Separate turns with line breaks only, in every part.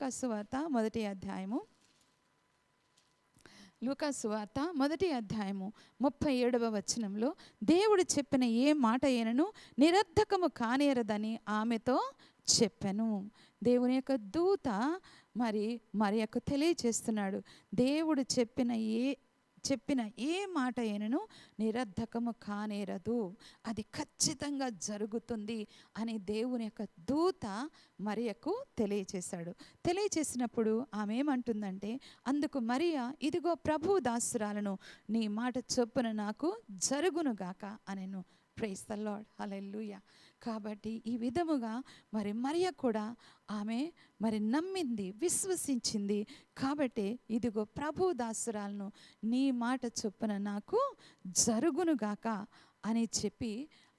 లూకాసు వార్త మొదటి అధ్యాయము. లూకాసు వార్త మొదటి అధ్యాయము ముప్పై ఏడవ వచనంలో దేవుడు చెప్పిన ఏ మాట ఏనను నిరర్ధకము కానేరదని ఆమెతో చెప్పాను. దేవుని యొక్క దూత మరి మరి యొక్క తెలియచేస్తున్నాడు. దేవుడు చెప్పిన ఏ చెప్పిన ఏ మాట అయినను నిరర్ధకము కానేరదు. అది ఖచ్చితంగా జరుగుతుంది అని దేవుని యొక్క దూత మరియకు తెలియచేశాడు. తెలియచేసినప్పుడు ఆమె ఏమంటుందంటే అందుకు మరియా ఇదిగో ప్రభు దాసురాలను నీ మాట చొప్పున నాకు జరుగునుగాక అనెను. ప్రేస్ ద లాడ్ హలెల్లుయ కాబట్టి ఈ విధముగా మరి మరియ కూడా ఆమె మరి నమ్మింది విశ్వసించింది. కాబట్టి ఇదిగో ప్రభు దాసురాలను నీ మాట చొప్పున నాకు జరుగునుగాక అని చెప్పి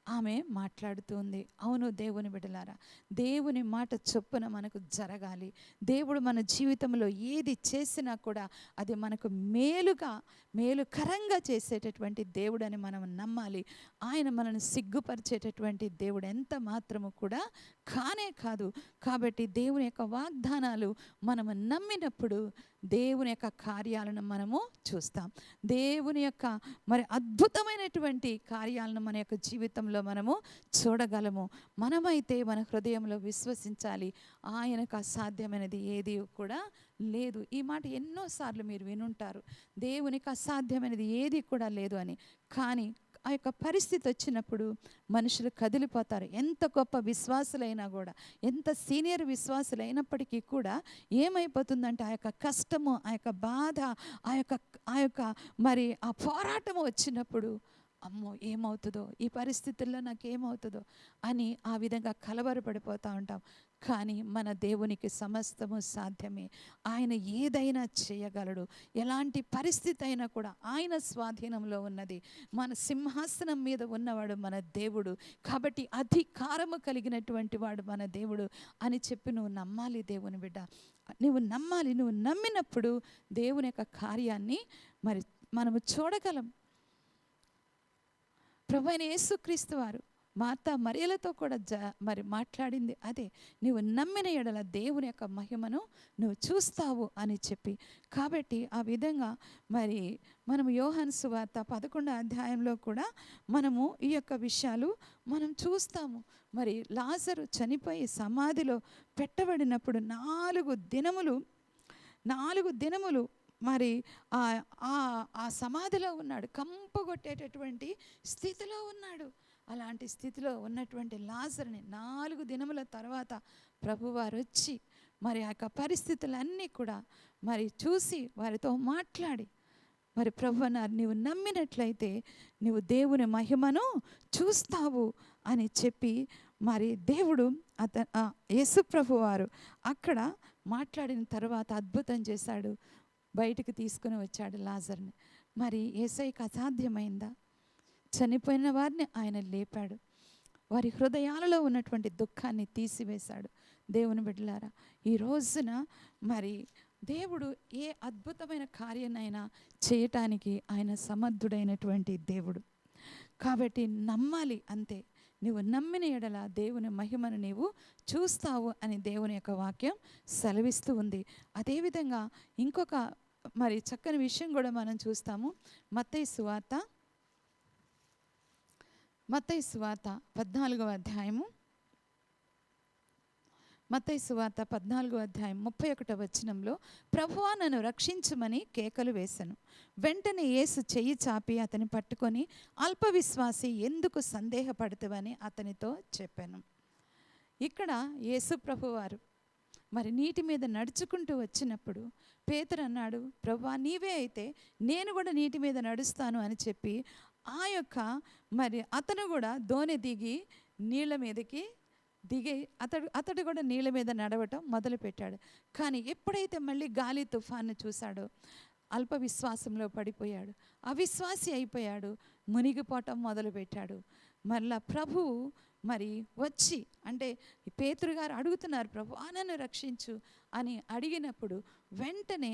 ఆమె మాట్లాడుతుంది. అవును దేవుని బిడ్డలారా దేవుని మాట చొప్పున మనకు జరగాలి. దేవుడు మన జీవితంలో ఏది చేసినా కూడా అది మనకు మేలుగా మేలుకరంగా చేసేటటువంటి దేవుడు అని మనం నమ్మాలి. ఆయన మనను సిగ్గుపరిచేటటువంటి దేవుడు ఎంత మాత్రము కూడా కానే కాదు. కాబట్టి దేవుని యొక్క వాగ్దానాలు మనము నమ్మినప్పుడు దేవుని యొక్క కార్యాలను మనము చూస్తాం. దేవుని యొక్క మరి అద్భుతమైనటువంటి కార్యాలను మన యొక్క జీవితంలో మనము చూడగలము. మనమైతే మన హృదయంలో విశ్వసించాలి. ఆయనకు అసాధ్యమైనది ఏది కూడా లేదు. ఈ మాట ఎన్నోసార్లు మీరు వినుంటారు. దేవునికి అసాధ్యమైనది ఏది కూడా లేదు అని. కానీ ఆ యొక్క పరిస్థితి వచ్చినప్పుడు మనుషులు కదిలిపోతారు. ఎంత గొప్ప విశ్వాసులైనా కూడా ఎంత సీనియర్ విశ్వాసులైనప్పటికీ కూడా ఏమైపోతుందంటే ఆ యొక్క కష్టము ఆ యొక్క బాధ ఆ యొక్క ఆ యొక్క మరి ఆ పోరాటము వచ్చినప్పుడు అమ్మో ఏమవుతుందో? ఈ పరిస్థితుల్లో నాకు ఏమవుతుందో అని ఆ విధంగా కలవరపడిపోతూ ఉంటాం. కానీ మన దేవునికి సమస్తము సాధ్యమే. ఆయన ఏదైనా చేయగలడు. ఎలాంటి పరిస్థితి అయినా కూడా ఆయన స్వాధీనంలో ఉన్నది. మన సింహాసనం మీద ఉన్నవాడు మన దేవుడు. కాబట్టి అధికారము కలిగినటువంటి వాడు మన దేవుడు అని చెప్పి నువ్వు నమ్మాలి దేవుని బిడ్డ. నువ్వు నమ్మాలి. నువ్వు నమ్మినప్పుడు దేవుని యొక్క కార్యాన్ని మరి మనము చూడగలం. ప్రభు అయిన యేసుక్రీస్తు వారు మార్త మరియలతో కూడా జ మరి మాట్లాడింది అదే నువ్వు నమ్మిన ఎడల దేవుని యొక్క మహిమను నువ్వు చూస్తావు అని చెప్పి. కాబట్టి ఆ విధంగా మరి మనం యోహన్సు సువార్త పదకొండో అధ్యాయంలో కూడా మనము ఈ యొక్క విషయాలు మనం చూస్తాము. మరి లాజరు చనిపోయి సమాధిలో పెట్టబడినప్పుడు నాలుగు దినములు నాలుగు దినములు మరి ఆ ఆ- ఆ సమాధిలో ఉన్నాడు. కంపగొట్టేటటువంటి స్థితిలో ఉన్నాడు. అలాంటి స్థితిలో ఉన్నటువంటి లాజర్ని నాలుగు దినముల తర్వాత ప్రభువారు వచ్చి మరి ఆ యొక్క పరిస్థితులన్నీ కూడా మరి చూసి వారితో మాట్లాడి మరి ప్రభు అన్నారు నీవు నమ్మినట్లయితే నీవు దేవుని మహిమను చూస్తావు అని చెప్పి మరి దేవుడు అత ఆ, యేసు వారు అక్కడ మాట్లాడిన తర్వాత అద్భుతం చేశాడు. బయటికి తీసుకుని వచ్చాడు లాజర్ని. మరి ఏసైకి అసాధ్యమైందా? చనిపోయిన వారిని ఆయన లేపాడు. వారి హృదయాలలో ఉన్నటువంటి దుఃఖాన్ని తీసివేశాడు. దేవుని బిడ్డలారా ఈ రోజున మరి దేవుడు ఏ అద్భుతమైన కార్యనైనా చేయటానికి ఆయన సమర్థుడైనటువంటి దేవుడు. కాబట్టి నమ్మాలి అంతే. నువ్వు నమ్మిన ఎడల దేవుని మహిమను నీవు చూస్తావు అని దేవుని యొక్క వాక్యం సెలవిస్తూ ఉంది. అదేవిధంగా ఇంకొక మరి చక్కని విషయం కూడా మనం చూస్తాము. మత్తయి సువార్త మత్తయి సువార్త పద్నాలుగవ అధ్యాయము. మత్తైసు వార్త పద్నాలుగో అధ్యాయం ముప్పై ఒకటో వచనంలో ప్రభువా నన్ను రక్షించమని కేకలు వేశాను వెంటనే యేసు చెయ్యి చాపి అతని పట్టుకొని అల్ప విశ్వాసి ఎందుకు సందేహపడుతువని అతనితో చెప్పాను. ఇక్కడ యేసు ప్రభువారు మరి నీటి మీద నడుచుకుంటూ వచ్చినప్పుడు పేతురు అన్నాడు ప్రభువా నీవే అయితే నేను కూడా నీటి మీద నడుస్తాను అని చెప్పి ఆ యొక్క మరి అతను కూడా దోణి దిగి నీళ్ళ మీదకి దిగి అతడు అతడు కూడా నీళ్ళ మీద నడవటం మొదలుపెట్టాడు. కానీ ఎప్పుడైతే మళ్ళీ గాలి తుఫాను చూశాడో అల్ప విశ్వాసంలో పడిపోయాడు. అవిశ్వాసి అయిపోయాడు. మునిగిపోవటం మొదలుపెట్టాడు. మళ్ళా ప్రభు మరి వచ్చి అంటే పేతురు గారు అడుగుతున్నారు ప్రభు "ఆ, నన్ను రక్షించు అని అడిగినప్పుడు వెంటనే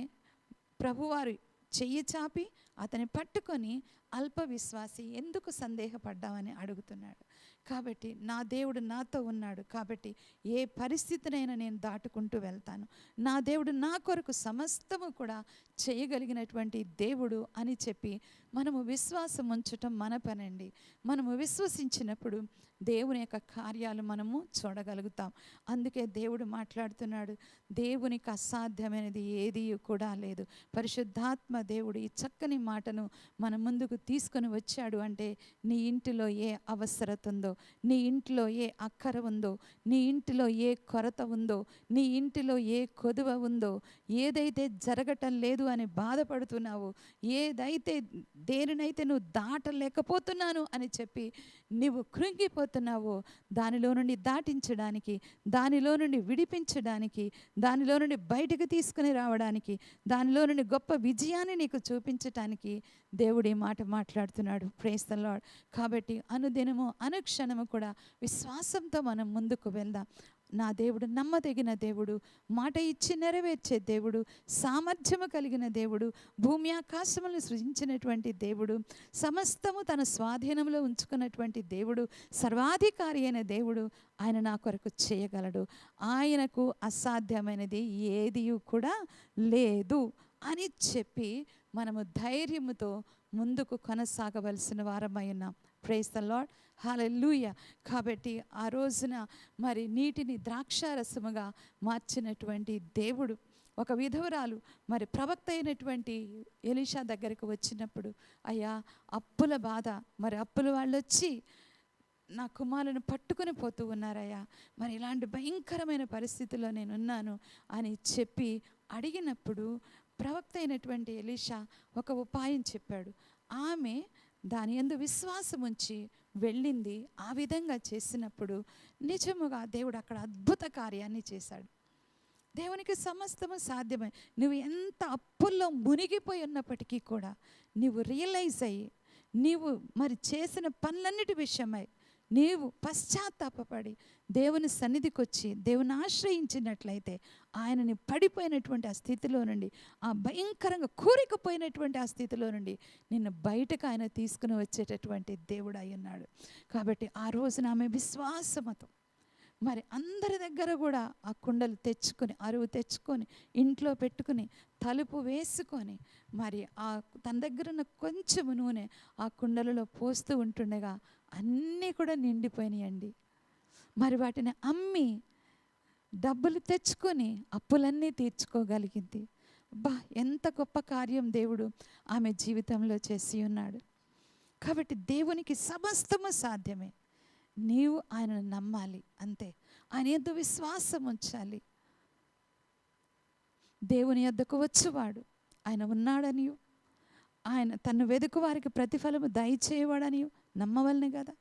ప్రభువారు చెయ్యి చాపి అతని పట్టుకొని అల్ప విశ్వాసి ఎందుకు సందేహపడ్డామని అడుగుతున్నాడు. కాబట్టి నా దేవుడు నాతో ఉన్నాడు కాబట్టి ఏ పరిస్థితినైనా నేను దాటుకుంటూ వెళ్తాను. నా దేవుడు నా కొరకు సమస్తము కూడా చేయగలిగినటువంటి దేవుడు అని చెప్పి మనము విశ్వాసం ఉంచటం మన పనండి. మనము విశ్వసించినప్పుడు దేవుని యొక్క కార్యాలు మనము చూడగలుగుతాం. అందుకే దేవుడు మాట్లాడుతున్నాడు దేవునికి అసాధ్యమైనది ఏది కూడా లేదు. పరిశుద్ధాత్మ దేవుడు ఈ చక్కని మాటను మన ముందుకు తీసుకొని వచ్చాడు అంటే నీ ఇంటిలో ఏ అవసరత ఉందో నీ ఇంట్లో ఏ అక్కర ఉందో? నీ ఇంటిలో ఏ కొరత ఉందో? నీ ఇంటిలో ఏ కొదువ ఉందో? ఏదైతే జరగటం లేదు అని బాధపడుతున్నావో? ఏదైతే దేనినైతే నువ్వు దాటలేకపోతున్నాను అని చెప్పి నువ్వు కృంగిపోతున్నావో? దానిలో నుండి దాటించడానికి దానిలో నుండి విడిపించడానికి దానిలో నుండి బయటకు తీసుకుని రావడానికి దానిలో నుండి గొప్ప విజయాన్ని నీకు చూపించటానికి దేవుడు ఈ మాట మాట్లాడుతున్నాడు. ప్రేస్తలాడ్ కాబట్టి అనుదినము అనుక్షణము కూడా విశ్వాసంతో మనం ముందుకు వెళ్దాం. నా దేవుడు నమ్మదగిన దేవుడు మాట ఇచ్చి నెరవేర్చే దేవుడు సామర్థ్యము కలిగిన దేవుడు భూమి ఆకాశములను సృజించినటువంటి దేవుడు సమస్తము తన స్వాధీనంలో ఉంచుకున్నటువంటి దేవుడు సర్వాధికారి అయిన దేవుడు ఆయన నా కొరకు చేయగలడు. ఆయనకు అసాధ్యమైనది ఏది కూడా లేదు అని చెప్పి మనము ధైర్యముతో ముందుకు కొనసాగవలసిన వారమై ఉన్నాం. ప్రేస్ ద లాడ్ హాలూయ కాబట్టి ఆ రోజున మరి నీటిని ద్రాక్షారసముగా మార్చినటువంటి దేవుడు ఒక విధవరాలు మరి ప్రవక్త అయినటువంటి ఎలీషా దగ్గరకు వచ్చినప్పుడు అయ్యా అప్పుల బాధ. మరి అప్పుల వాళ్ళు వచ్చి నా కుమారులను పట్టుకుని పోతూ ఉన్నారయ్యా. మరి ఇలాంటి భయంకరమైన పరిస్థితిలో నేను ఉన్నాను అని చెప్పి అడిగినప్పుడు ప్రవక్త అయినటువంటి ఎలీషా ఒక ఉపాయం చెప్పాడు. ఆమె దాని ఎందు విశ్వాసం ఉంచి వెళ్ళింది. ఆ విధంగా చేసినప్పుడు నిజముగా దేవుడు అక్కడ అద్భుత కార్యాన్ని చేశాడు. దేవునికి సమస్తము సాధ్యమే. నువ్వు ఎంత అప్పుల్లో మునిగిపోయి ఉన్నప్పటికీ కూడా నీవు రియలైజ్ అయ్యి నీవు మరి చేసిన పనులన్నిటి విషయమై నీవు పశ్చాత్తాపడి దేవుని సన్నిధికి వచ్చి దేవుని ఆశ్రయించినట్లయితే ఆయనని పడిపోయినటువంటి ఆ స్థితిలో నుండి ఆ భయంకరంగా కూరికపోయినటువంటి ఆ స్థితిలో నుండి నిన్ను బయటకు ఆయన తీసుకుని వచ్చేటటువంటి దేవుడు అయి ఉన్నాడు. కాబట్టి ఆ రోజున ఆమె విశ్వాసమతం. మరి అందరి దగ్గర కూడా ఆ కుండలు తెచ్చుకొని అరువు తెచ్చుకొని ఇంట్లో పెట్టుకుని తలుపు వేసుకొని మరి ఆ తన దగ్గర ఉన్న కొంచెం నూనె ఆ కుండలలో పోస్తూ ఉంటుండగా అన్నీ కూడా నిండిపోయినాయండి. మరి వాటిని అమ్మి డబ్బులు తెచ్చుకొని అప్పులన్నీ తీర్చుకోగలిగింది. బా ఎంత గొప్ప కార్యం దేవుడు ఆమె జీవితంలో చేసి ఉన్నాడు. కాబట్టి దేవునికి సమస్తము సాధ్యమే. నీవు ఆయనను నమ్మాలి అంతే. ఆయన ఎందు విశ్వాసం ఉంచాలి. దేవుని యొద్దకు వచ్చేవాడు ఆయన ఉన్నాడనియు. ఆయన తను వెదుకు వారికి ప్రతిఫలము దయచేయవాడనియు. నమ్మవలనే కదా.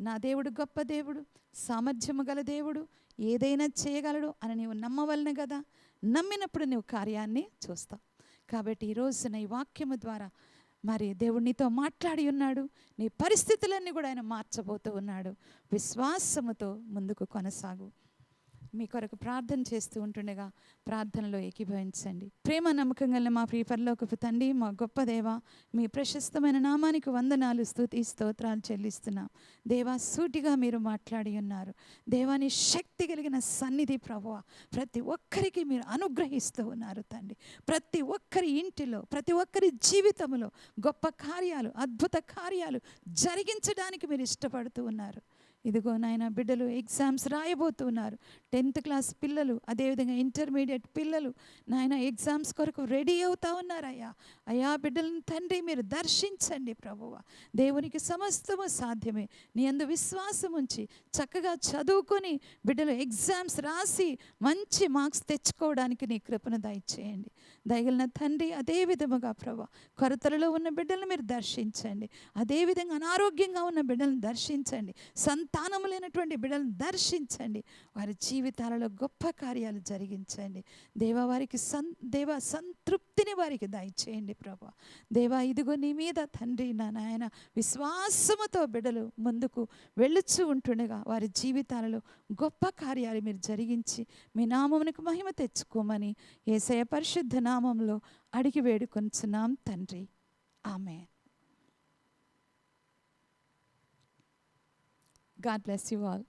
నా దేవుడు గొప్ప దేవుడు సామర్థ్యము గల దేవుడు ఏదైనా చేయగలడు అని నీవు నమ్మవలనే కదా. నమ్మినప్పుడు నువ్వు కార్యాన్ని చూస్తావు. కాబట్టి ఈ రోజున ఈ వాక్యము ద్వారా మరి దేవుడు నీతో మాట్లాడి ఉన్నాడు. నీ పరిస్థితులన్నీ కూడా ఆయన మార్చబోతూ ఉన్నాడు. విశ్వాసముతో ముందుకు కొనసాగు. మీ కొరకు ప్రార్థన చేస్తూ ఉంటుండగా ప్రార్థనలో ఏకీభవించండి. ప్రేమ నమ్మకం గల మా ప్రీపర్లోకి తండ్రి మా గొప్ప దేవ మీ ప్రశస్తమైన నామానికి వందనాలు స్థుతి స్తోత్రాలు చెల్లిస్తున్నాం. దేవా సూటిగా మీరు మాట్లాడి ఉన్నారు. దేవాని శక్తి కలిగిన సన్నిధి ప్రభువ ప్రతి ఒక్కరికి మీరు అనుగ్రహిస్తూ ఉన్నారు తండ్రి. ప్రతి ఒక్కరి ఇంటిలో ప్రతి ఒక్కరి జీవితంలో గొప్ప కార్యాలు అద్భుత కార్యాలు జరిగించడానికి మీరు ఇష్టపడుతూ ఉన్నారు. ఇదిగో నాయన బిడ్డలు ఎగ్జామ్స్ రాయబోతున్నారు. టెన్త్ క్లాస్ పిల్లలు అదేవిధంగా ఇంటర్మీడియట్ పిల్లలు నాయన ఎగ్జామ్స్ కొరకు రెడీ అవుతా ఉన్నారయ్యా. అయ్యా బిడ్డలను తండ్రి మీరు దర్శించండి ప్రభువ. దేవునికి సమస్తము సాధ్యమే. నీ అందు విశ్వాసం ఉంచి చక్కగా చదువుకొని బిడ్డలు ఎగ్జామ్స్ రాసి మంచి మార్క్స్ తెచ్చుకోవడానికి నీ కృపను దయచేయండి. దయగలిన తండ్రి అదే విధముగా ప్రభా కొరతలలో ఉన్న బిడ్డలను మీరు దర్శించండి. అదేవిధంగా అనారోగ్యంగా ఉన్న బిడ్డలను దర్శించండి. సంత స్థానము లేనటువంటి బిడ్డలను దర్శించండి. వారి జీవితాలలో గొప్ప కార్యాలు జరిగించండి. దేవా వారికి సం దేవా సంతృప్తిని వారికి దయచేయండి ప్రభా. దేవా ఇదిగో నీ మీద తండ్రి నా నాయన విశ్వాసముతో బిడ్డలు ముందుకు వెళ్ళుచు ఉంటుండగా వారి జీవితాలలో గొప్ప కార్యాలు మీరు జరిగించి మీ నామమునికి మహిమ తెచ్చుకోమని ఏసయ పరిశుద్ధ నామంలో అడిగి వేడుకొంచున్నాం తండ్రి. ఆమె God bless
you all.